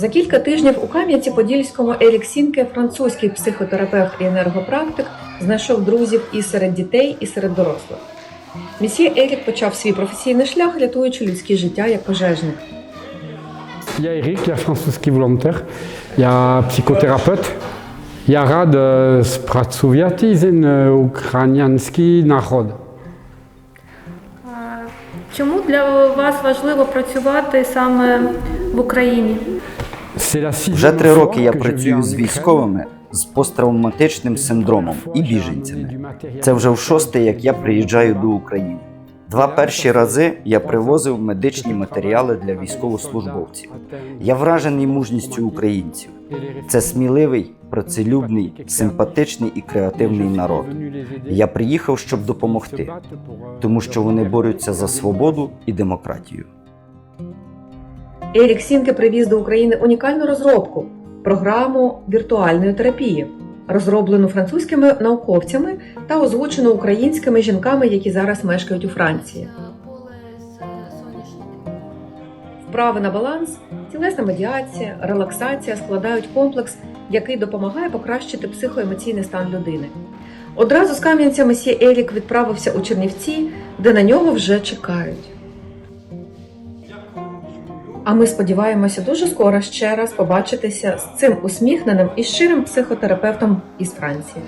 За кілька тижнів у Кам'янці-Подільському Ерік Сінке, французький психотерапевт і енергопрактик, знайшов друзів і серед дітей, і серед дорослих. Місьє Ерік почав свій професійний шлях, рятуючи людське життя як пожежник. Я Eric, я французький волонтер, я психотерапевт. Я рад е, спрацювати з е, український народ. Чому для вас важливо працювати саме в Україні? Вже три роки я працюю з військовими з посттравматичним синдромом і біженцями. Це вже в шосте, як я приїжджаю до України. Два перші рази я привозив медичні матеріали для військовослужбовців. Я вражений мужністю українців. Це сміливий, працелюбний, симпатичний і креативний народ. Я приїхав, щоб допомогти, тому що вони борються за свободу і демократію. Ерік Сінке привіз до України унікальну розробку програму віртуальної терапії, розроблену французькими науковцями та озвучену українськими жінками, які зараз мешкають у Франції. Вправи на баланс, тілесна медіація, релаксація складають комплекс, який допомагає покращити психоемоційний стан людини. Одразу з Кам'янця месьє Ерік відправився у Чернівці, де на нього вже чекають. А ми сподіваємося дуже скоро ще раз побачитися з цим усміхненим і щирим психотерапевтом із Франції.